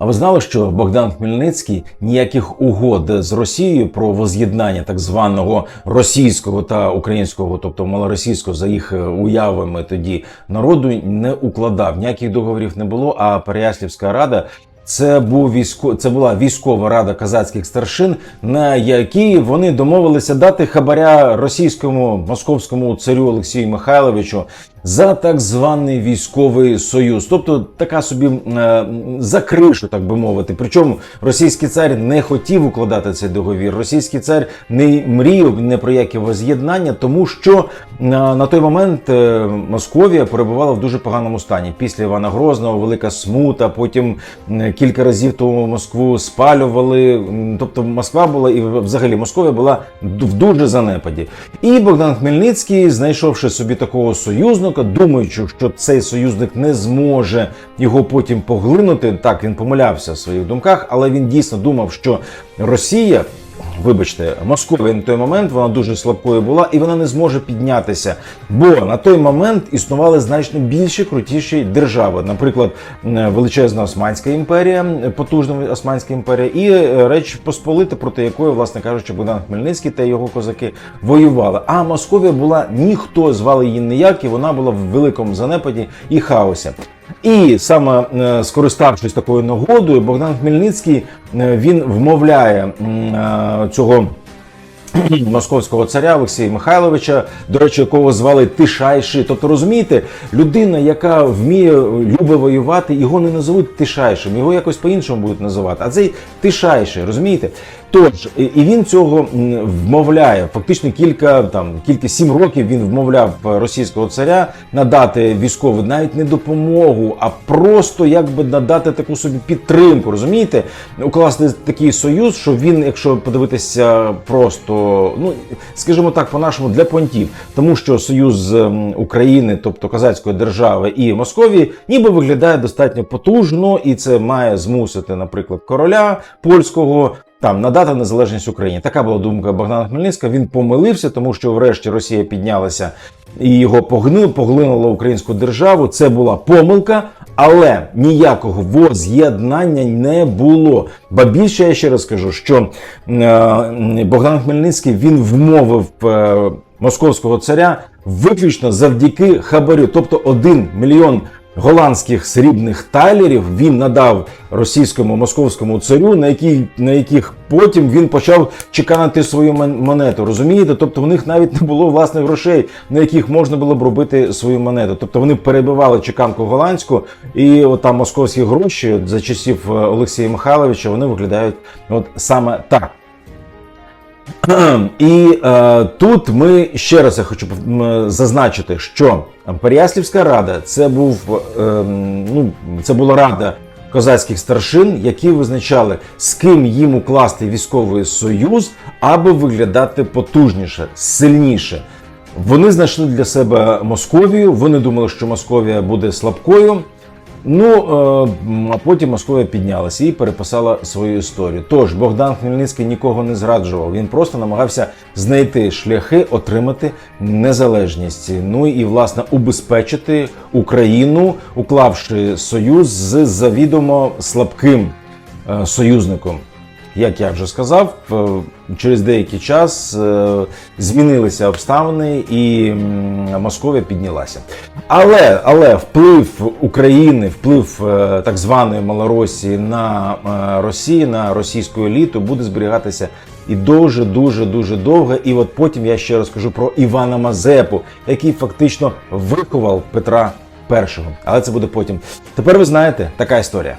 А ви знали, що Богдан Хмельницький ніяких угод з Росією про воз'єднання так званого російського та українського, тобто малоросійського, за їх е, уявами тоді народу не укладав. Ніяких договорів не було. А Переяслівська рада. Це був військо, це була військова рада казацьких старшин, на якій вони домовилися дати хабаря російському московському царю Олексію Михайловичу за так званий військовий союз, тобто така собі е, закришу, так би мовити. Причому російський цар не хотів укладати цей договір. Російський цар не мріяв не про яке воз'єднання, тому що на, на той момент е, Московія перебувала в дуже поганому стані. Після Івана Грозного велика смута. Потім е, кілька разів тому Москву спалювали. Тобто Москва була і взагалі Московія була в дуже занепаді. І Богдан Хмельницький, знайшовши собі такого союзника, думаючи, що цей союзник не зможе його потім поглинути. Так він помилявся в своїх думках, але він дійсно думав, що Росія. Вибачте, Московія на той момент вона дуже слабкою була і вона не зможе піднятися. Бо на той момент існували значно більші крутіші держави, наприклад, величезна Османська імперія, потужна Османська імперія, і е, Реч Посполита, проти якої, власне кажучи, Богдан Хмельницький та його козаки воювали. А Московія була ніхто звали її ніяк, і вона була в великому занепаді і хаосі. І саме е, скориставшись такою нагодою, Богдан Хмельницький е, він вмовляє е, цього. Московського царя Олексія Михайловича, до речі, якого звали Тишайши. Тобто, розумієте, людина, яка вміє любить воювати, його не назовуть Тишайшим, його якось по-іншому будуть називати. А цей Тишайши, розумієте? Тож, і він цього вмовляє. Фактично кілька там кілька сім років він вмовляв російського царя надати військову навіть не допомогу, а просто якби надати таку собі підтримку. Розумієте, укласти такий союз, що він, якщо подивитися просто, ну скажімо так, по-нашому для понтів, тому що союз України, тобто Казацької держави і Московії, ніби виглядає достатньо потужно, і це має змусити, наприклад, короля польського там надати незалежність Україні. Така була думка Богдана Хмельницького. Він помилився, тому що врешті Росія піднялася і його погни, поглинула українську державу. Це була помилка, але ніякого воз'єднання не було. Ба більше я ще раз скажу, що е, Богдан Хмельницький він вмовив. Е, Московського царя виключно завдяки хабарю, тобто 1 мільйон голландських срібних талерів він надав російському московському царю, на який на яких потім він почав чеканити свою монету. Розумієте? Тобто в них навіть не було власних грошей, на яких можна було б робити свою монету. Тобто вони перебивали чеканку голландську, і от там московські гроші за часів е, Олексія Михайловича вони виглядають от саме так. І е, тут ми ще раз я хочу зазначити, що Переяслівська рада це був е, ну, це була рада козацьких старшин, які визначали, з ким їм укласти військовий союз, аби виглядати потужніше, сильніше. Вони знайшли для себе Московію. Вони думали, що Московія буде слабкою. Ну е, а потім Московія піднялася і переписала свою історію. Тож Богдан Хмельницький нікого не зраджував. Він просто намагався знайти шляхи отримати незалежність. Ну і власне убезпечити Україну, уклавши союз з завідомо слабким е, союзником. Як я вже сказав, е, через деякий час е, змінилися обставини і Московія піднялася. Але, але вплив України, вплив е, так званої Малоросії на Росію, на російську еліту буде зберігатися і дуже, дуже, дуже довго. І от потім я ще розкажу про Івана Мазепу, який фактично виховав Петра І. Але це буде потім. Тепер ви знаєте, така історія.